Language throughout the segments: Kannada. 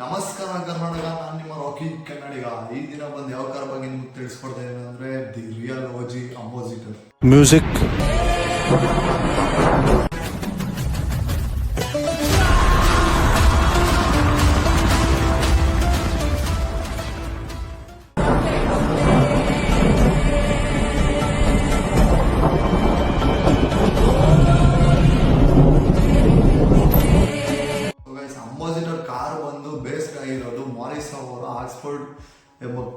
ನಮಸ್ಕಾರ ಕರ್ನಾಟಕ, ನಾನು ನಿಮ್ಮ ರಾಕಿ ಕನ್ನಡಿಗ. ಈ ದಿನ ಬಂದು ಯಾವ ಕಾರ್ ಬಗ್ಗೆ ನಿಮ್ಗೆ ತಿಳಿಸ್ಕೊಡ್ತಾ ಇದ್ದೀನಿ ಅಂದ್ರೆ, the real OG ambassador. Music.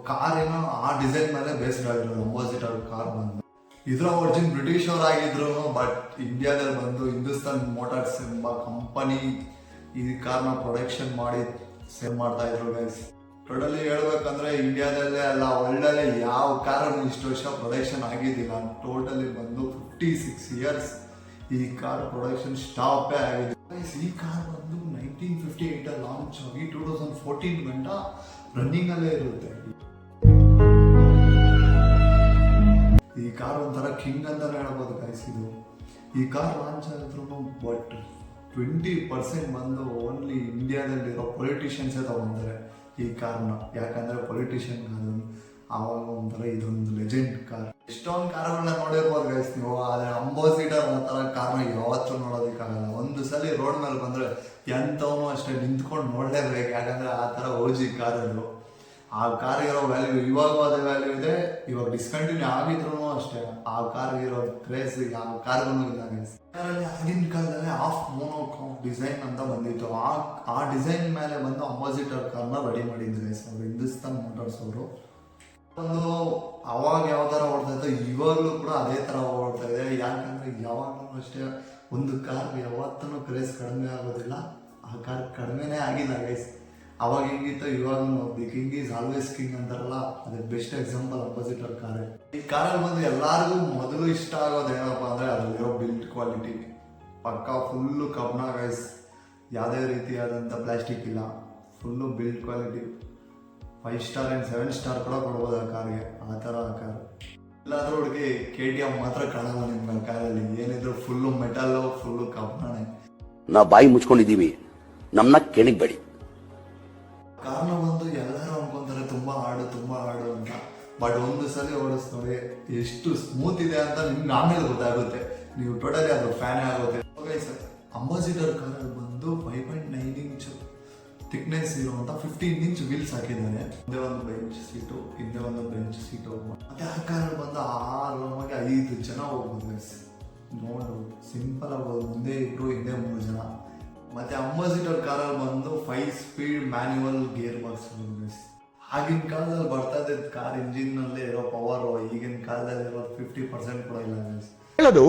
Car ಏನೋ ಆ ಡಿಸೈನ್ ಮೇಲೆ ಬೇಸ್ಡ್ ಆಗಿರೋದು ಅವ್ರ ಕಾರ್ ಬಂದು. ಇದರ ಒರಿಜಿನ್ ಬ್ರಿಟಿಷ್ ಆಗಿದ್ರು ಬಟ್ ಇಂಡಿಯಾದಲ್ಲಿ ಬಂದು ಹಿಂದೂಸ್ತಾನ್ ಮೋಟಾರ್ಸ್ ಎಂಬ ಕಂಪನಿ ಈ ಕಾರ್ನ ಪ್ರೊಡಕ್ಷನ್ ಮಾಡಿ ಸೇಲ್ ಮಾಡ್ತಾ ಇದ್ರು ಗೈಸ್ ಟೋಟಲಿ ಹೇಳ್ಬೇಕಂದ್ರೆ ಇಂಡಿಯಾದಲ್ಲೇ ಅಲ್ಲ ವರ್ಲ್ಡಲ್ಲೇ ಯಾವ ಕಾರ್ ಇಷ್ಟು ವರ್ಷ ಪ್ರೊಡಕ್ಷನ್ ಆಗಿದ್ದಿಲ್ಲ. ಟೋಟಲಿ ಬಂದು ಫಿಫ್ಟಿ ಸಿಕ್ಸ್ ಇಯರ್ಸ್ ಈ ಕಾರ್ ಪ್ರೊಡಕ್ಷನ್ ಸ್ಟಾಪೇ ಆಗಿದೆ ಈ ಕಾರ್ ಬಂದು ನೈನ್ಟೀನ್ ಫಿಫ್ಟಿ ಏಟ್ ಲಾಂಚ್ ಆಗಿ ಟೂ ತೌಸಂಡ್ ಫೋರ್ಟೀನ್ ಗಂಟ ರನ್ನಿಂಗಲ್ಲೇ ಇರುತ್ತೆ. ಈ ಕಾರ್ ಒಂಥರ ಕಿಂಗ್ ಅಂತಲೇ ಹೇಳ್ಬೋದು ಗೈಸ್ ಇದು. ಈ ಕಾರ್ ಲಾಂಚ್ ಆಗಿದ್ರು ಬಟ್ ಟ್ವೆಂಟಿ ಪರ್ಸೆಂಟ್ ಬಂದು ಓನ್ಲಿ ಇಂಡಿಯಾದಲ್ಲಿರೋ ಪೊಲಿಟಿಷಿಯನ್ಸೇ ತಗೊಂತಾರೆ ಈ ಕಾರ್ನ ಯಾಕಂದ್ರೆ ಪೊಲಿಟಿಷಿಯನ್ ಅದು ಆವಾಗ ಒಂಥರ ಇದೊಂದು ಲೆಜೆಂಡ್ ಕಾರ್ ಎಷ್ಟೊಂದು ಕಾರ್ಗಳನ್ನ ನೋಡಿರ್ಬೋದು ಗೈಸ್ ನೀವು. ಆದ್ರೆ ಅಂಬೋಸಿಡರ್ ಆ ಥರ ಕಾರ್ನ ಯಾವತ್ತೂ ನೋಡೋದಕ್ಕಾಗಲ್ಲ ಒಂದು ಸಲ ರೋಡ್ ಮೇಲೆ ಬಂದರೆ ಎಂಥವನು ಅಷ್ಟೇ ನಿಂತ್ಕೊಂಡು ನೋಡಲೇಬೇಕು ಯಾಕಂದರೆ ಆ ಥರ ಓಜಿ ಕಾರ್ ಅದು. ಆ ಕಾರ್ ಇರೋ ವ್ಯಾಲ್ಯೂ ಇವಾಗ ಅದ ವ್ಯಾಲ್ಯೂ ಇದೆ, ಇವಾಗ ಡಿಸ್ಕಂಟಿನ್ಯೂ ಆಗಿದ್ರು ಅಷ್ಟೇ. ಆ ಕಾರ್ ಇರೋ ಕ್ರೇಸ್ ಆ ಕಾರ್ಗೂ guys. ಕಾರಲ್ಲಿ ಆಗಿನ ಕಾಲದಲ್ಲಿ ಆಫ್ ಮೋನೋಕಾಮ್ ಡಿಸೈನ್ ಅಂತ ಬಂದಿತ್ತು. ಆ ಆ ಡಿಸೈನ್ ಮೇಲೆ ಬಂದು ಅಂಬಾಸಿಟರ್ ಕಾರ್ನ ರೆಡಿ ಮಾಡಿದ್ರು ಅವರು, ಹಿಂದೂಸ್ತಾನ್ ಮೋಟರ್ಸ್ ಅವರು. ಒಂದು ಅವಾಗ ಯಾವ ಥರ ಓಡ್ತಾ ಇತ್ತು ಇವಾಗಲೂ ಕೂಡ ಅದೇ ಥರ ಓಡ್ತಾ ಇದೆ. ಯಾಕಂದ್ರೆ ಯಾವಾಗಲೂ ಅಷ್ಟೇ ಒಂದು ಕಾರ್ ಯಾವತ್ತೂ ಕ್ರೇಸ್ ಕಡಿಮೆ ಆಗೋದಿಲ್ಲ. ಆ ಕಾರ್ ಕಡಿಮೆನೇ ಆಗಿಲ್ಲ ಗೈಸ್ ಅವಾಗ ಹೆಂಗಿತ್ತು ಇವಾಗ the king is always king ಅಂತಾರಲ್ಲ, ಅದೇ ಬೆಸ್ಟ್ ಎಕ್ಸಾಂಪಲ್ ಅಪೋಸಿಟ್ ಅವ್ರ ಕಾರ್ ಈ ಕಾರಲ್ಲಿ ಬಂದು ಎಲ್ಲರಿಗೂ ಮೊದಲು ಇಷ್ಟ ಆಗೋದು ಏನಪ್ಪ ಅಂದರೆ ಅದರಲ್ಲಿರೋ ಬಿಲ್ಡ್ ಕ್ವಾಲಿಟಿ ಪಕ್ಕ ಫುಲ್ಲು ಕಬ್ಣ ಗೈಸ್ ಯಾವುದೇ ರೀತಿಯಾದಂಥ ಪ್ಲಾಸ್ಟಿಕ್ ಇಲ್ಲ. Full build quality five star and seven star ಕೂಡ ಕೊಡ್ಬೋದು ಆ ಕಾರ್ಗೆ ಆ ಥರ ಆ ಕಾರ್ ಎಲ್ಲಾದ್ರೂ ಹುಡುಗಿ ಕೆ ಟಿ ಎಂ ಮಾತ್ರ ಕಾಣಲ್ಲ ನಿಮ್ಮ ಕಾರಲ್ಲಿ ಏನಿದ್ರು ಫುಲ್ಲು ಮೆಟಲ್ ಫುಲ್ಲು ಕಬ್ಬಣೆ ನಾ ಬಾಯಿ ಮುಚ್ಕೊಂಡಿದ್ದೀವಿ. ನಮ್ಮನ್ನ ಕೆಣಿಗ್ಬೇಡಿ. ಕಾರಣ ಬಂದು ಎಲ್ಲರೂ ಅನ್ಕೊಂತಾರೆ ತುಂಬಾ ಹಾಡು ತುಂಬಾ ಹಾಡು ಅಂತ. ಬಟ್ ಒಂದು ಸಲ ಓಡಿಸ್ ನೋಡಿ ಎಷ್ಟು ಸ್ಮೂತ್ ಇದೆ ಅಂತ ನಿಮ್ಗೆ ಆಮೇಲೆ ಗೊತ್ತಾಗುತ್ತೆ. ನೀವು ಟೋಟಲಿ ಅದು ಫ್ಯಾನೇ ಆಗುತ್ತೆ ಸರ್ ಅಂಬಾಸಿಡರ್ ಕಾರಲ್ಲಿ ಬಂದು five point nine inch thickness ಇರುವಂತ ಫಿಫ್ಟೀನ್ ಇಂಚ್ ವೀಲ್ಸ್ ಹಾಕಿದ್ದಾನೆ ಒಂದೇ ಒಂದು ಬೆಂಚ್ ಸೀಟು ಹಿಂದೆ ಒಂದು ಬೆಂಚ್ ಸೀಟು ಮತ್ತೆ ಆ ಕಾರಲ್ಲಿ ಬಂದು ಆರಾಮಾಗಿ ಐದು ಜನ ಹೋಗ್ಬೋದು guys. ನೋಡು ಸಿಂಪಲ್ ಆಗ್ಬೋದು ಮುಂದೆ ಇಬ್ರು, ಹಿಂದೆ ಮೂರು ಜನ. ಮತ್ತೆ ಸೀಟರ್ ಕಾರಲ್ಲಿ ಬಂದು five speed manual gear box ಆಗಿನ ಕಾಲದಲ್ಲಿ ಬರ್ತಾ ಇದ್ದ ಕಾರ್ ಇಂಜಿನ್ ನಲ್ಲೇ ಇರೋ ಪವರ್ ಈಗಿನ ಕಾಲದಲ್ಲಿ ಇರೋ ಫಿಫ್ಟಿ ಪರ್ಸೆಂಟ್ ಕೂಡ ಇಲ್ಲ. ಹೇಳೋದು,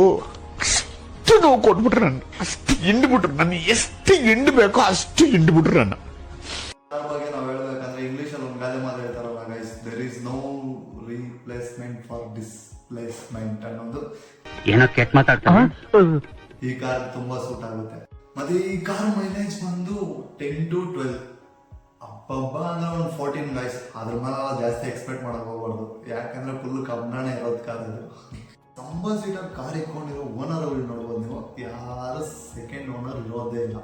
ಅಷ್ಟು ನೋವು ಕೊಟ್ಬಿಟ್ರು ನನ್ನ ಅಷ್ಟು ಹಿಂಡ್ಬಿಟ್ರು ನನ್ನ ಎಷ್ಟು ಹಿಂಡ್ ಬೇಕೋ ಅಷ್ಟು ಹಿಂಡ್ಬಿಟ್ರು ನನ್ನ ಏನೋ ಕೆಟ್ಟ ಮಾತಾಡ್ತಾನೆ. ಈ ಕಾರ್ ತುಂಬಾ ಸೂಟ್ ಆಗುತ್ತೆ. ಮತ್ತೆ ಈ ಕಾರ್ ಮೈಲೇಜ್ ಬಂದು ಟೆನ್ ಟು ಟ್ವೆಲ್ ಹಬ್ಬ ಅಂದ್ರೆ ಒಂದು ಫೋರ್ಟೀನ್ ಗೈಸ್ ಅದ್ರ ಮೇಲೆ ಜಾಸ್ತಿ ಎಕ್ಸ್ಪೆಕ್ಟ್ ಮಾಡಕ್ ಹೋಗ್ಬಾರ್ದು. ಯಾಕಂದ್ರೆ ಫುಲ್ ಕಬ್ನಾಣೆ ಇರೋದು ಕಾರ್ ಇದು. ತುಂಬಾ ಸೀಟರ್ ಕಾರ್ ಇಕ್ಕೊಂಡಿರೋ ಓನರ್ ನೋಡ್ಬೋದು ನೀವು. ಯಾರು ಸೆಕೆಂಡ್ ಓನರ್ ಇರೋದೇ ಇಲ್ಲ.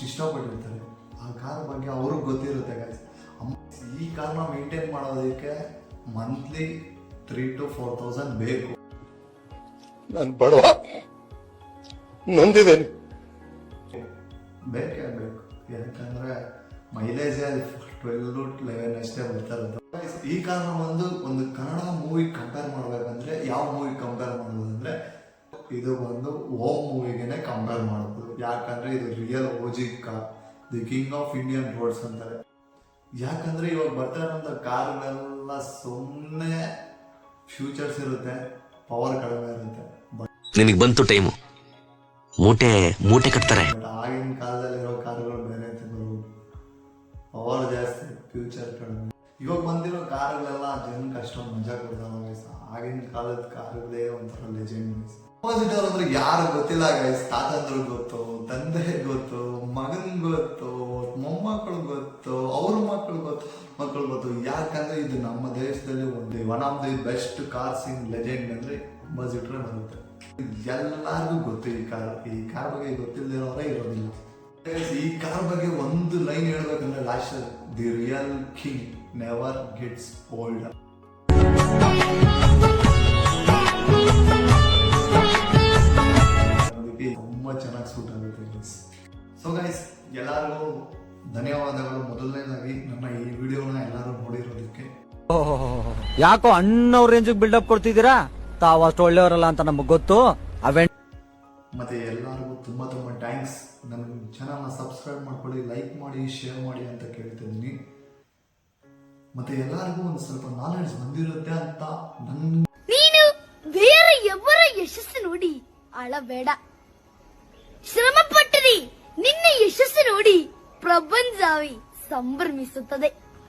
ಅಷ್ಟು ಇಷ್ಟಪಟ್ಟಿರ್ತಾರೆ. ಆ ಕಾರ್ ಬಗ್ಗೆ ಅವ್ರಿಗೆ ಗೊತ್ತಿರುತ್ತೆ ಗೈಸ್ ಈ ಕಾರ್ನ ಮೇಂಟೈನ್ ಮಾಡೋದಕ್ಕೆ monthly three to four thousand ಬೇಕು. ನಾನು ಬಡವ. ನಂದಿದ್ದೇನೆ. ಬೇಕೇ ಬೇಕು. ಯಾಕಂದ್ರೆ ಮೈಲೇಜ್ ಟ್ವೆಲ್ ಟು ಲೆವೆನ್ ಅಷ್ಟೇ ಬರ್ತಾ ಇರೋದು ಈ ಕಾರಣ ಒಂದು ಒಂದು ಕನ್ನಡ ಮೂವಿ ಕಂಪೇರ್ ಮಾಡ್ಬೇಕಂದ್ರೆ ಯಾವ ಮೂವಿ ಕಂಪೇರ್ ಮಾಡೋದಂದ್ರೆ ಇದು ಬಂದು ಓಮ್ ಮೂವಿಗೆನೆ ಕಂಪೇರ್ ಮಾಡ್ಬೋದು ಯಾಕಂದ್ರೆ ಇದು real OG car the king of Indian roads ಅಂತಾರೆ. ಯಾಕಂದ್ರೆ ಇವಾಗ ಬರ್ತಾ ಇರೋಂಥ ಕಾರ್ಗಳೆಲ್ಲ ಸುಮ್ಮನೆ ಫ್ಯೂಚರ್ಸ್ ಇರುತ್ತೆ ಪವರ್ ಕಡಿಮೆ ಇರುತ್ತೆ. ನಿಮಗೆ ನಿನಗೆ ಬಂತು ಟೈಮ್ ಮೂಟೆ ಮೂಟೆ ಕಟ್ತಾರೆ. ಆಗಿನ ಕಾಲದಲ್ಲಿರೋ ಕಾರುಗಳು ಬೇರೆ ಇರ್ತಿದ್ರು ಪವರ್ ಜಾಸ್ತಿ ಫ್ಯೂಚರ್ ಕಡಿಮೆ. ಇವಾಗ ಬಂದಿರೋ ಕಾರುಗಳೆಲ್ಲ ಜನಕ್ಕೆ ಅಷ್ಟೊಂದು ಮಜಾ guys. ಆಗಿನ ಕಾಲದ ಕಾರುಗಳೇ ಒಂಥರ ಲೆಜೆಂಡ್ ಅಪೋಸಿಟರ್ ಅಂದ್ರೆ ಯಾರು ಗೊತ್ತಿಲ್ಲ ಗೈಸ್ ತಾತಂದ್ರು ಗೊತ್ತು, ತಂದೆ ಗೊತ್ತು, ಮಗನ್ ಗೊತ್ತು, ಮೊಮ್ಮಕ್ಕಳು ಗೊತ್ತು, ಅವ್ರ ಮಕ್ಕಳು ಗೊತ್ತು ಮಕ್ಕಳು ಗೊತ್ತು. ಯಾಕಂದ್ರೆ ಇದು ನಮ್ಮ ದೇಶದಲ್ಲಿ ಒಂದು one of the best car in legend ಅಂದ್ರೆ ಅಪೋಸಿಟ್ರೆ ಬರುತ್ತೆ. ಎಲ್ಲರಿಗೂ ಗೊತ್ತು ಈ ಕಾರ್ ಈ ಕಾರ್ ಬಗ್ಗೆ ಗೊತ್ತಿಲ್ಲದಿರೋರೇ ಇರೋದಿಲ್ಲ. ಈ ಕಾರ್ ಬಗ್ಗೆ ಒಂದು ಲೈನ್ ಹೇಳ್ಬೇಕಂದ್ರೆ last the real king never gets old ತುಂಬಾ ಚೆನ್ನಾಗಿ ಸೂಟ್ ಆಗುತ್ತೆ ಗೈಸ್ ಸೊ ಗೈಸ್ ಎಲ್ಲರಿಗೂ ಧನ್ಯವಾದಗಳು. ಮೊದಲನೇದಾಗಿ ನನ್ನ ಈ ವಿಡಿಯೋನ ಎಲ್ಲರೂ ನೋಡಿರೋದಕ್ಕೆ. ಯಾಕೋ ಅಣ್ಣವ್ರ ರೇಂಜ್ ಬಿಲ್ಡಪ್ ಕೊಡ್ತಿದ್ದೀರಾ? ತಾವ್ ಅಷ್ಟು ಒಳ್ಳೆಯವರಲ್ಲ ಅಂತ ನಮಗ್ ಗೊತ್ತು. ಅವೆ ಮತ್ತೆ ಎಲ್ಲರಿಗೂ ತುಂಬಾ ತುಂಬಾ ಥ್ಯಾಂಕ್ಸ್ ನನ್ನ ಚಾನಲ್ನ ಸಬ್ಸ್ಕ್ರೈಬ್ ಮಾಡ್ಕೊಳ್ಳಿ ಲೈಕ್ ಮಾಡಿ ಶೇರ್ ಮಾಡಿ ಅಂತ ಕೇಳ್ತಿದ್ದೀನಿ. ಮತ್ತೆ ಎಲ್ಲರಿಗೂ ಒಂದು ಸ್ವಲ್ಪ ನಾಲೆಡ್ಜ್ ಬಂದಿರುತ್ತೆ ಅಂತ ನನ್ನ ನೀನು ಬೇರೆ ಎವರ ಯಶಸ್ಸು ನೋಡಿ. ಅಳಬೇಡ. ಶ್ರಮ ಪಟ್ಟರೆ ನಿನ್ನ ಯಶಸ್ಸು ನೋಡಿ ಪ್ರಪಂಚವೇ ಸಂಭ್ರಮಿಸುತ್ತದೆ.